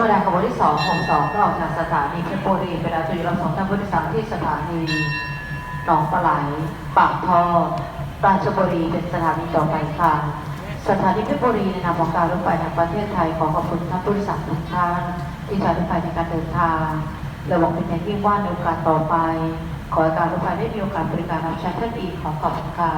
รมดาขบวนที่ 2 ของ2ก็ออกจากสถานีเพชรบุรีเป็นอาตุยรับส่งท่านผู้โดยสารที่สถานีหนองปลาไหลปากท่อราชบุรีเป็นสถานีต่อไปค่ะ สถานีเพชรบุรีในนามของการรถไฟแห่งประเทศไทยขอขอบคุณท่านผู้โดยสารทุกท่านที่ใช้รถไฟในการเดินทางและหวังเป็นอย่างยิ่งว่าในโอกาสต่อไป ขอให้การรถไฟได้มีโอกาสบริการรับใช้ท่านอีกขอขอบคุณค่ะ